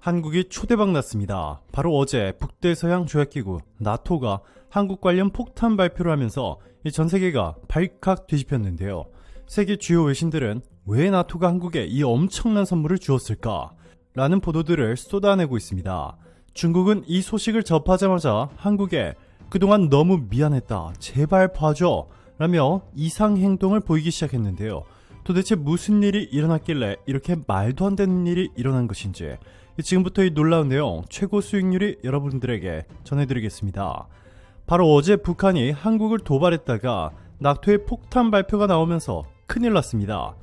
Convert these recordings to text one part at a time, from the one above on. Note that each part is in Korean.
한국이 초대박 났습니다. 바로 어제 북대서양 조약기구 나토가 한국 관련 폭탄 발표를 하면서 이전 세계가 발칵 뒤집혔는데요. 세계 주요 외신들은 왜 나토가 한국에 이 엄청난 선물을 주었을까? 라는 보도들을 쏟아내고 있습니다. 중국은 이 소식을 접하자마자 한국에 그동안 너무 미안했다. 제발 봐줘. 라며 이상 행동을 보이기 시작했는데요. 도대체 무슨 일이 일어났길래 이렇게 말도 안 되는 일이 일어난 것인지 지금부터 이 놀라운 내용 최고 수익률이 여러분들에게 전해드리겠습니다. 바로 어제 북한이 한국을 도발했다가 낙토의 폭탄 발표가 나오면서 큰일 났습니다.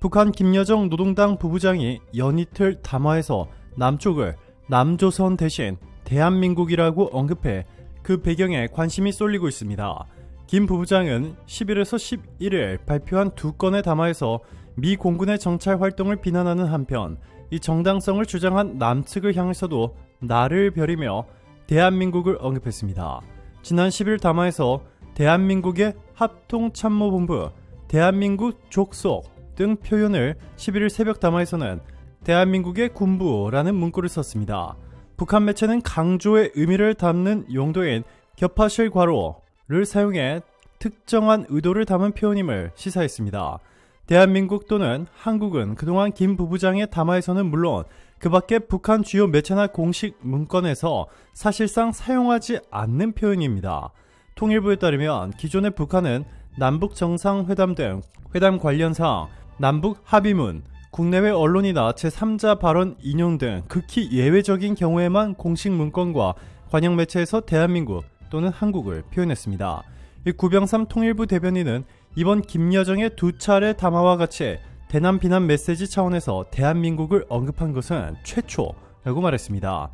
북한 김여정 노동당 부부장이 연이틀 담화에서 남쪽을 남조선 대신 대한민국이라고 언급해 그 배경에 관심이 쏠리고 있습니다. 김 부부장은 10일에서 11일 발표한 두 건의 담화에서 미 공군의 정찰 활동을 비난하는 한편 이 정당성을 주장한 남측을 향해서도 나를 벼리며 대한민국을 언급했습니다. 지난 10일 담화에서 대한민국의 합동참모본부, 대한민국 족속 등 표현을 11일 새벽 담화에서는 대한민국의 군부라는 문구를 썼습니다. 북한 매체는 강조의 의미를 담는 용도인 겹하실 괄호를 사용해 특정한 의도를 담은 표현임을 시사했습니다. 대한민국 또는 한국은 그동안 김 부부장의 담화에서는 물론 그 밖에 북한 주요 매체나 공식 문건에서 사실상 사용하지 않는 표현입니다. 통일부에 따르면 기존의 북한은 남북 정상회담 등 회담 관련 사항, 남북 합의문, 국내외 언론이나 제3자 발언 인용 등 극히 예외적인 경우에만 공식 문건과 관영 매체에서 대한민국 또는 한국을 표현했습니다. 이 구병삼 통일부 대변인은 이번 김여정의 두 차례 담화와 같이 대남 비난 메시지 차원에서 대한민국을 언급한 것은 최초라고 말했습니다.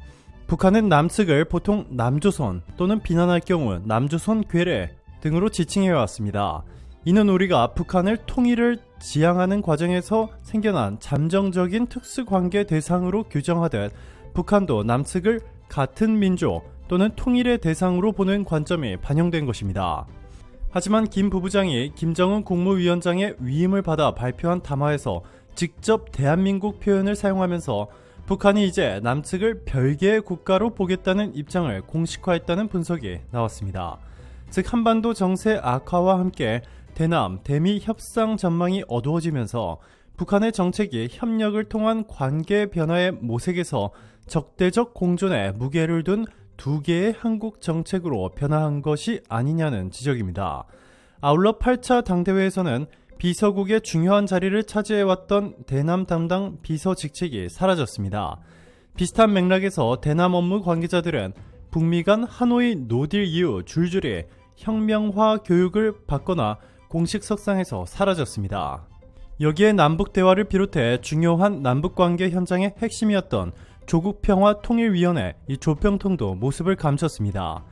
북한은 남측을 보통 남조선 또는 비난할 경우 남조선 괴뢰 등으로 지칭해 왔습니다. 이는 우리가 북한을 통일을 지향하는 과정에서 생겨난 잠정적인 특수관계 대상으로 규정하듯 북한도 남측을 같은 민족 또는 통일의 대상으로 보는 관점이 반영된 것입니다. 하지만 김 부부장이 김정은 국무위원장의 위임을 받아 발표한 담화에서 직접 대한민국 표현을 사용하면서 북한이 이제 남측을 별개의 국가로 보겠다는 입장을 공식화했다는 분석이 나왔습니다. 즉 한반도 정세 악화와 함께 대남, 대미 협상 전망이 어두워지면서 북한의 정책이 협력을 통한 관계 변화의 모색에서 적대적 공존에 무게를 둔 두 개의 한국 정책으로 변화한 것이 아니냐는 지적입니다. 아울러 8차 당대회에서는 비서국의 중요한 자리를 차지해왔던 대남 담당 비서 직책이 사라졌습니다. 비슷한 맥락에서 대남 업무 관계자들은 북미 간 하노이 노딜 이후 줄줄이 혁명화 교육을 받거나 공식 석상에서 사라졌습니다. 여기에 남북 대화를 비롯해 중요한 남북 관계 현장의 핵심이었던 조국 평화 통일위원회 이 조평통도 모습을 감췄습니다.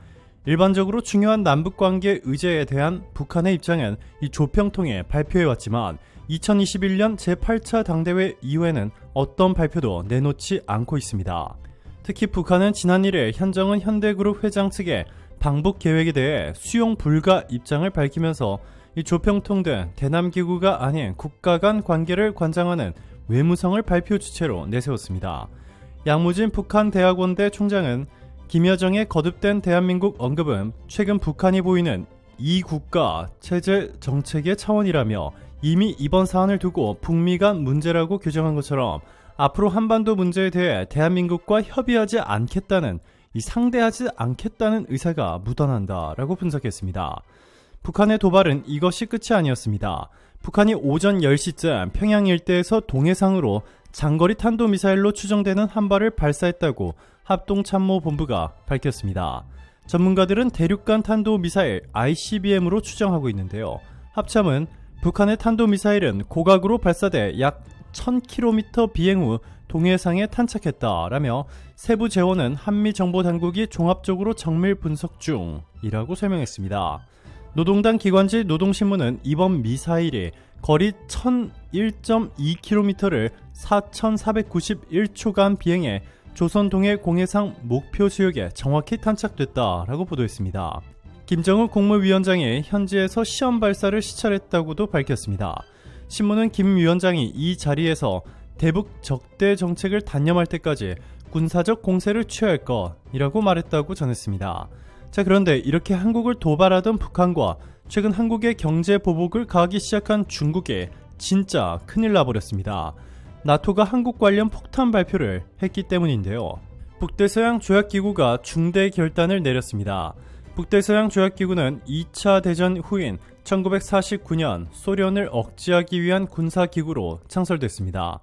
일반적으로 중요한 남북 관계 의제에 대한 북한의 입장은 이 조평통에 발표해왔지만 2021년 제8차 당대회 이후에는 어떤 발표도 내놓지 않고 있습니다. 특히 북한은 지난 1일 현정은 현대그룹 회장 측의 방북 계획에 대해 수용 불가 입장을 밝히면서 이 조평통 등 대남기구가 아닌 국가 간 관계를 관장하는 외무성을 발표 주체로 내세웠습니다. 양무진 북한 대학원대 총장은 김여정의 거듭된 대한민국 언급은 최근 북한이 보이는 이 국가 체제 정책의 차원이라며 이미 이번 사안을 두고 북미 간 문제라고 규정한 것처럼 앞으로 한반도 문제에 대해 대한민국과 협의하지 않겠다는 이 상대하지 않겠다는 의사가 묻어난다라고 분석했습니다. 북한의 도발은 이것이 끝이 아니었습니다. 북한이 오전 10시쯤 평양 일대에서 동해상으로 장거리 탄도미사일로 추정되는 한 발을 발사했다고 합동참모본부가 밝혔습니다. 전문가들은 대륙간 탄도미사일 ICBM으로 추정하고 있는데요. 합참은 북한의 탄도미사일은 고각으로 발사돼 약 1000km 비행 후 동해상에 탄착했다라며 세부 재원은 한미 정보 당국이 종합적으로 정밀 분석 중이라고 설명했습니다. 노동당 기관지 노동신문은 이번 미사일이 거리 1001.2km를 4,491초간 비행해 조선 동해 공해상 목표 수역에 정확히 탄착됐다라고 보도했습니다. 김정은 국무위원장이 현지에서 시험 발사를 시찰했다고도 밝혔습니다. 신문은 김 위원장이 이 자리에서 대북 적대 정책을 단념할 때까지 군사적 공세를 취할 것이라고 말했다고 전했습니다. 자, 그런데 이렇게 한국을 도발하던 북한과 최근 한국의 경제 보복을 가하기 시작한 중국에 진짜 큰일 나버렸습니다. 나토가 한국 관련 폭탄 발표를 했기 때문인데요. 북대서양 조약기구가 중대 결단을 내렸습니다. 북대서양 조약기구는 2차 대전 후인 1949년 소련을 억제하기 위한 군사기구로 창설됐습니다.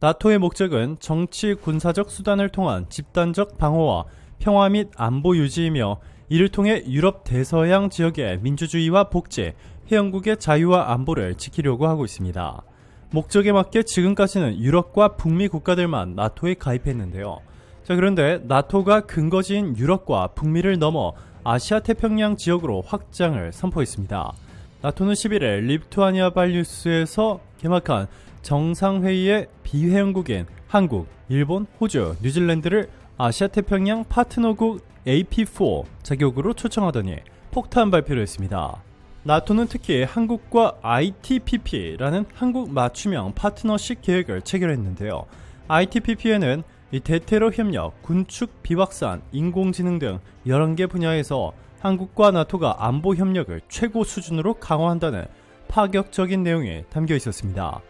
나토의 목적은 정치 군사적 수단을 통한 집단적 방어와 평화 및 안보 유지이며 이를 통해 유럽 대서양 지역의 민주주의와 복제, 회원국의 자유와 안보를 지키려고 하고 있습니다. 목적에 맞게 지금까지는 유럽과 북미 국가들만 나토에 가입했는데요. 자, 그런데 나토가 근거지인 유럽과 북미를 넘어 아시아 태평양 지역으로 확장을 선포했습니다. 나토는 11일 리투아니아 발뉴스에서 개막한 정상회의의 비회원국인 한국, 일본, 호주, 뉴질랜드를 아시아 태평양 파트너국 AP4 자격으로 초청하더니 폭탄 발표를 했습니다. 나토는 특히 한국과 ITPP라는 한국 맞춤형 파트너십 계획을 체결했는데요. ITPP에는 이 대테러 협력, 군축 비확산, 인공지능 등 11개 분야에서 한국과 나토가 안보 협력을 최고 수준으로 강화한다는 파격적인 내용이 담겨 있었습니다.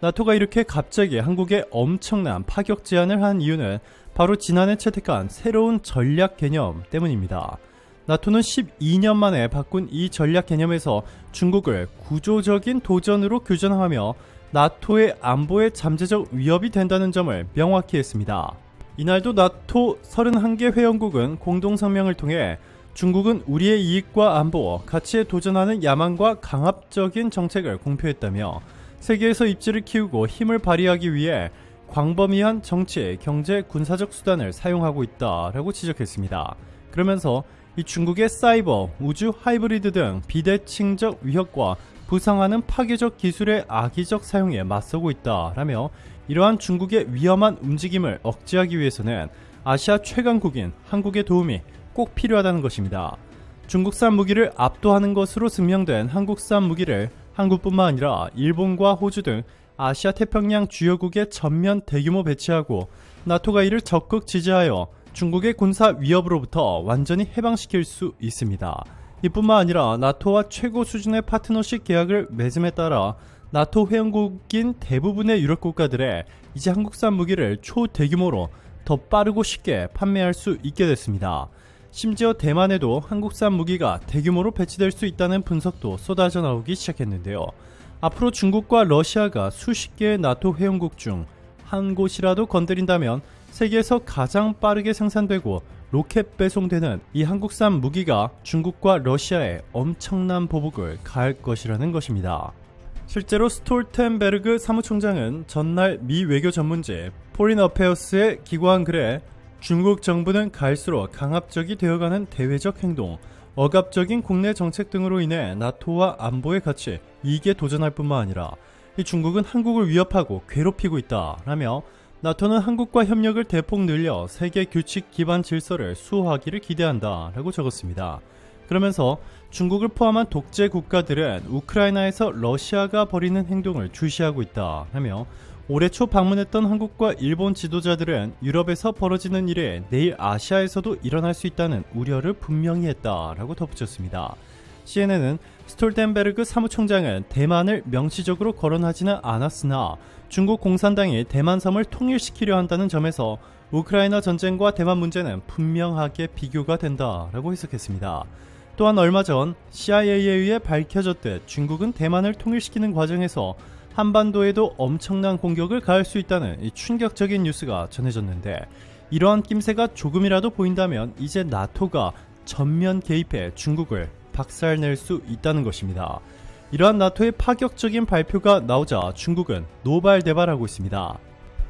나토가 이렇게 갑자기 한국에 엄청난 파격 제안을 한 이유는 바로 지난해 채택한 새로운 전략 개념 때문입니다. 나토는 12년 만에 바꾼 이 전략 개념에서 중국을 구조적인 도전으로 규정하며 나토의 안보에 잠재적 위협이 된다는 점을 명확히 했습니다. 이날도 나토 31개 회원국은 공동성명을 통해 중국은 우리의 이익과 안보, 가치에 도전하는 야망과 강압적인 정책을 공표했다며 세계에서 입지를 키우고 힘을 발휘하기 위해 광범위한 정치, 경제, 군사적 수단을 사용하고 있다라고 지적했습니다. 그러면서 이 중국의 사이버, 우주, 하이브리드 등 비대칭적 위협과 부상하는 파괴적 기술의 악의적 사용에 맞서고 있다라며 이러한 중국의 위험한 움직임을 억제하기 위해서는 아시아 최강국인 한국의 도움이 꼭 필요하다는 것입니다. 중국산 무기를 압도하는 것으로 증명된 한국산 무기를 한국뿐만 아니라 일본과 호주 등 아시아 태평양 주요국에 전면 대규모 배치하고 나토가 이를 적극 지지하여 중국의 군사 위협으로부터 완전히 해방시킬 수 있습니다. 이뿐만 아니라 나토와 최고 수준의 파트너십 계약을 맺음에 따라 나토 회원국인 대부분의 유럽 국가들에 이제 한국산 무기를 초대규모로 더 빠르고 쉽게 판매할 수 있게 됐습니다. 심지어 대만에도 한국산 무기가 대규모로 배치될 수 있다는 분석도 쏟아져 나오기 시작했는데요. 앞으로 중국과 러시아가 수십 개의 나토 회원국 중 한 곳이라도 건드린다면 세계에서 가장 빠르게 생산되고 로켓 배송되는 이 한국산 무기가 중국과 러시아에 엄청난 보복을 가할 것이라는 것입니다. 실제로 스톨텐베르그 사무총장은 전날 미 외교 전문지 포린 어페어스에 기고한 글에 중국 정부는 갈수록 강압적이 되어가는 대외적 행동, 억압적인 국내 정책 등으로 인해 나토와 안보의 가치 이익에 도전할 뿐만 아니라 이 중국은 한국을 위협하고 괴롭히고 있다라며 나토는 한국과 협력을 대폭 늘려 세계 규칙 기반 질서를 수호하기를 기대한다 라고 적었습니다. 그러면서 중국을 포함한 독재 국가들은 우크라이나에서 러시아가 벌이는 행동을 주시하고 있다 라며 올해 초 방문했던 한국과 일본 지도자들은 유럽에서 벌어지는 일에 내일 아시아에서도 일어날 수 있다는 우려를 분명히 했다 라고 덧붙였습니다. CNN은 스톨텐베르그 사무총장은 대만을 명시적으로 거론하지는 않았으나 중국 공산당이 대만 섬을 통일시키려 한다는 점에서 우크라이나 전쟁과 대만 문제는 분명하게 비교가 된다라고 해석했습니다. 또한 얼마 전 CIA에 의해 밝혀졌듯 중국은 대만을 통일시키는 과정에서 한반도에도 엄청난 공격을 가할 수 있다는 충격적인 뉴스가 전해졌는데 이러한 낌새가 조금이라도 보인다면 이제 나토가 전면 개입해 중국을 박살낼 수 있다는 것입니다. 이러한 나토의 파격적인 발표가 나오자 중국은 노발대발하고 있습니다.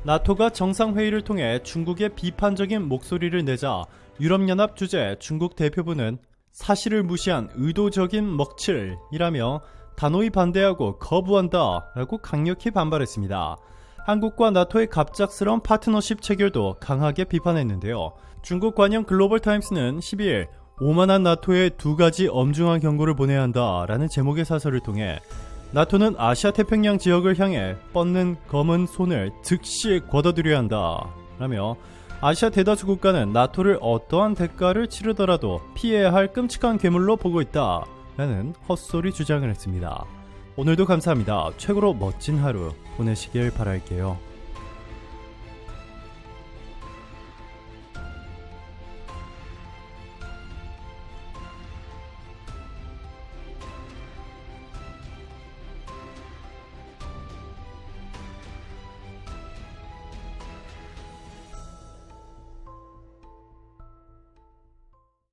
나토가 정상회의를 통해 중국의 비판적인 목소리를 내자 유럽연합 주재 중국 대표부는 사실을 무시한 의도적인 먹칠이라며 단호히 반대하고 거부한다 라고 강력히 반발했습니다. 한국과 나토의 갑작스러운 파트너십 체결도 강하게 비판했는데요. 중국 관영 글로벌 타임스는 12일 오만한 나토에 두 가지 엄중한 경고를 보내야 한다 라는 제목의 사설을 통해 나토는 아시아 태평양 지역을 향해 뻗는 검은 손을 즉시 걷어들여야 한다 라며 아시아 대다수 국가는 나토를 어떠한 대가를 치르더라도 피해야 할 끔찍한 괴물로 보고 있다. 라는 헛소리 주장을 했습니다. 오늘도 감사합니다. 최고로 멋진 하루 보내시길 바랄게요.